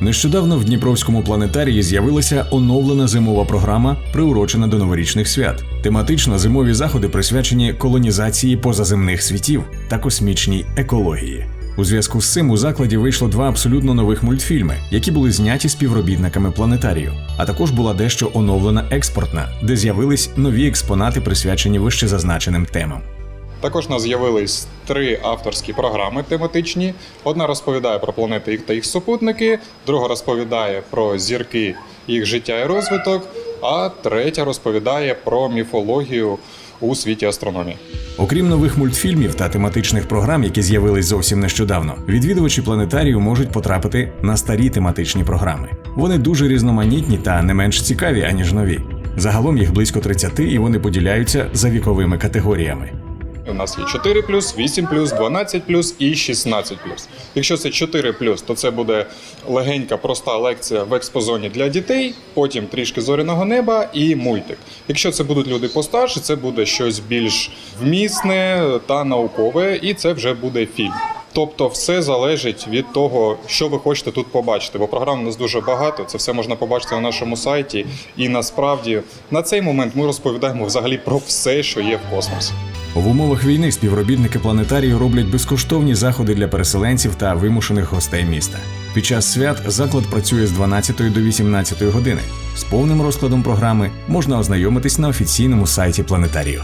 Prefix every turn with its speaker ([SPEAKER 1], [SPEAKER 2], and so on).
[SPEAKER 1] Нещодавно в Дніпровському планетарії з'явилася оновлена зимова програма, приурочена до новорічних свят. Тематично зимові заходи присвячені колонізації позаземних світів та космічній екології. У зв'язку з цим у закладі вийшло два абсолютно нових мультфільми, які були зняті співробітниками планетарію. А також була дещо оновлена експортна, де з'явились нові експонати, присвячені вищезазначеним темам.
[SPEAKER 2] Також нас з'явились три авторські програми тематичні. Одна розповідає про планети та їх супутники, друга розповідає про зірки, їх життя і розвиток, а третя розповідає про міфологію у світі астрономії.
[SPEAKER 1] Окрім нових мультфільмів та тематичних програм, які з'явились зовсім нещодавно, відвідувачі планетарію можуть потрапити на старі тематичні програми. Вони дуже різноманітні та не менш цікаві, аніж нові. Загалом їх близько 30 і вони поділяються за віковими категоріями.
[SPEAKER 2] У нас є 4 8 12 і 16 Якщо це 4 то це буде легенька, проста лекція в експозоні для дітей, потім трішки зоряного неба і мультик. Якщо це будуть люди постарше, це буде щось більш вмісне та наукове, і це вже буде фільм. Тобто, все залежить від того, що ви хочете тут побачити. Бо програм у нас дуже багато. Це все можна побачити на нашому сайті. І насправді на цей момент ми розповідаємо взагалі про все, що є в космосі.
[SPEAKER 1] В умовах війни співробітники планетарію роблять безкоштовні заходи для переселенців та вимушених гостей міста. Під час свят заклад працює з 12 до 18 години. З повним розкладом програми можна ознайомитись на офіційному сайті планетарію.